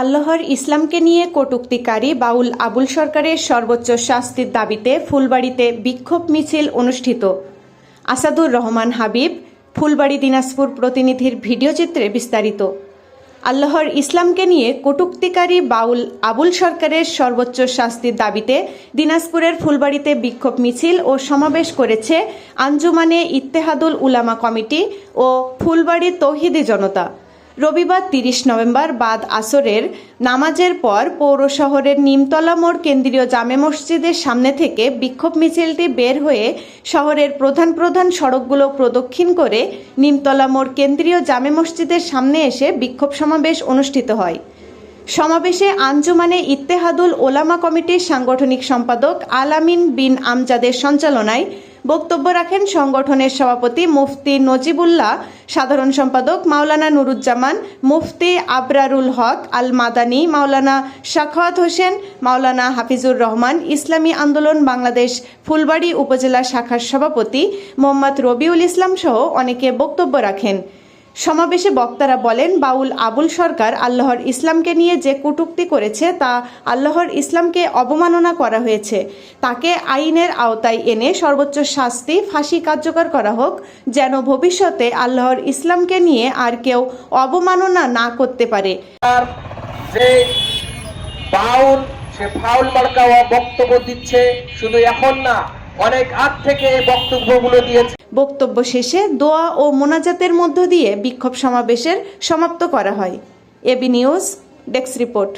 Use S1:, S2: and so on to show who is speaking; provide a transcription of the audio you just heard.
S1: আল্লাহর ইসলামকে নিয়ে কটুক্তিকারী বাউল আবুল সরকারের সর্বোচ্চ শাস্তির দাবিতে ফুলবাড়িতে বিক্ষোভ মিছিল অনুষ্ঠিত। আসাদুর রহমান হাবিব, ফুলবাড়ি দিনাজপুর প্রতিনিধির ভিডিওচিত্রে বিস্তারিত। আল্লাহর ইসলামকে নিয়ে কটুক্তিকারী বাউল আবুল সরকারের সর্বোচ্চ শাস্তির দাবিতে দিনাজপুরের ফুলবাড়িতে বিক্ষোভ মিছিল ও সমাবেশ করেছে আঞ্জুমানে ইত্তেহাদুল উলামা কমিটি ও ফুলবাড়ি তৌহিদি জনতা। রবিবার তিরিশ নভেম্বর বাদ আসরের নামাজের পর পৌর শহরের নিমতলা মোড় কেন্দ্রীয় জামে মসজিদের সামনে থেকে বিক্ষোভ মিছিলটি বের হয়ে শহরের প্রধান প্রধান সড়কগুলো প্রদক্ষিণ করে নিমতলা মোড় কেন্দ্রীয় জামে মসজিদের সামনে এসে বিক্ষোভ সমাবেশ অনুষ্ঠিত হয়। সমাবেশে আঞ্জুমানে ইত্তেহাদুল ওলামা কমিটির সাংগঠনিক সম্পাদক আলামিন বিন আমজাদের সঞ্চালনায় বক্তব্য রাখেন সংগঠনের সভাপতি মুফতি নজিবুল্লাহ, সাধারণ সম্পাদক মাওলানা নুরুজ্জামান, মুফতি আবরারুল হক আল মাদানি মাওলানা শাখাওয়াত হোসেন, মাওলানা হাফিজুর রহমান, ইসলামী আন্দোলন বাংলাদেশ ফুলবাড়ি উপজেলা শাখার সভাপতি মোহাম্মদ রবিউল ইসলাম সহ অনেকে বক্তব্য রাখেন। সমাবেশে বক্তারা বলেন, বাউল আবুল সরকার আল্লাহর ইসলামকে নিয়ে যে কটূক্তি করেছে তা আল্লাহর ইসলামকে অবমাননা করা হয়েছে। তাকে আইনের আওতায় এনে সর্বোচ্চ শাস্তি, ফাঁসি কার্যকর করা হোক, যেন ভবিষ্যতে আল্লাহর ইসলামকে নিয়ে আর কেউ অবমাননা না করতে পারে।
S2: বক্তব্য দিচ্ছে শুধু এখন না অনেক আগ থেকে বক্তব্যগুলো দিয়েছে।
S1: বক্তব্য শেষে দোয়া ও মোনাজাতের মধ্য দিয়ে বিক্ষোভ সমাবেশের সমাপ্ত করা হয়। AB news, desk report.